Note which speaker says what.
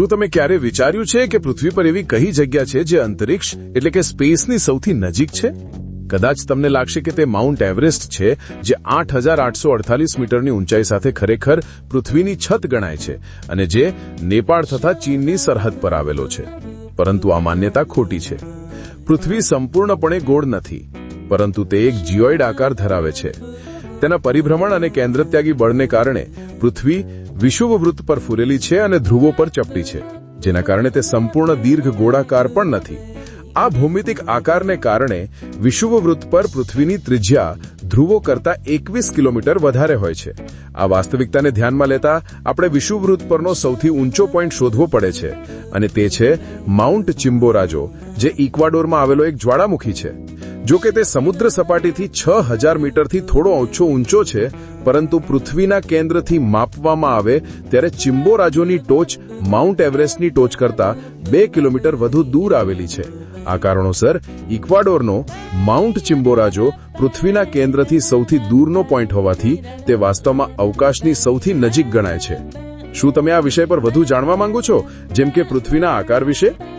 Speaker 1: શું તમે ક્યારે વિચાર્યું છે કે પૃથ્વી પર એવી કઈ જગ્યા છે જે અંતરિક્ષ, એટલે કે સ્પેસની સૌથી નજીક છે? કદાચ તમને લાગશે કે તે માઉન્ટ એવરેસ્ટ છે, જે આઠ હજાર આઠસો અડતાલીસ મીટરની ઊંચાઈ સાથે ખરેખર પૃથ્વીની છત ગણાય છે અને જે નેપાળ તથા ચીનની સરહદ પર આવેલો છે. પરંતુ આ માન્યતા ખોટી છે. પૃથ્વી સંપૂર્ણપણે ગોળ નથી, પરંતુ તે એક જીઓઇડ આકાર ધરાવે છે. તેના પરિભ્રમણ અને કેન્દ્રત્યાગી બળને કારણે પૃથ્વી વિષુવવૃત્ત પર ફૂલેલી છે અને ધ્રુવો પર ચપટી છે, જેના કારણે તે સંપૂર્ણ દીર્ઘ ગોળાકાર પણ નથી. આ ભૌમિતિક આકારને કારણે વિષુવવૃત્ત પર પૃથ્વીની ત્રિજ્યા ધ્રુવો કરતા એકવીસ કિલોમીટર વધારે હોય છે. આ વાસ્તવિકતાને ધ્યાનમાં લેતા આપણે વિષુવવૃત્ત પરનો સૌથી ઊંચો પોઈન્ટ શોધવો પડે છે, અને તે છે માઉન્ટ ચિમ્બોરાજો, જે ઇક્વાડોરમાં આવેલો એક જ્વાળામુખી છે. જો કે તે સમુદ્ર સપાટીથી છ હજાર મીટરથી થોડો ઓછો ઊંચો છે પરંતુ પૃથ્વીના કેન્દ્રથી માપવામાં આવે ત્યારે ચિમ્બોરાજોની ટોચ માઉન્ટ એવરેસ્ટની ટોચ કરતા બે કિલોમીટર વધુ દૂર આવેલી છે. આ કારણોસર ઇક્વાડોરનો માઉન્ટ ચિમ્બોરાજો પૃથ્વીના કેન્દ્રથી સૌથી દૂરનો પોઈન્ટ હોવાથી તે વાસ્તવમાં અવકાશની સૌથી નજીક ગણાય છે. શું તમે આ વિષય પર વધુ જાણવા માંગો છો? જેમ કે પૃથ્વીના આકાર વિશે?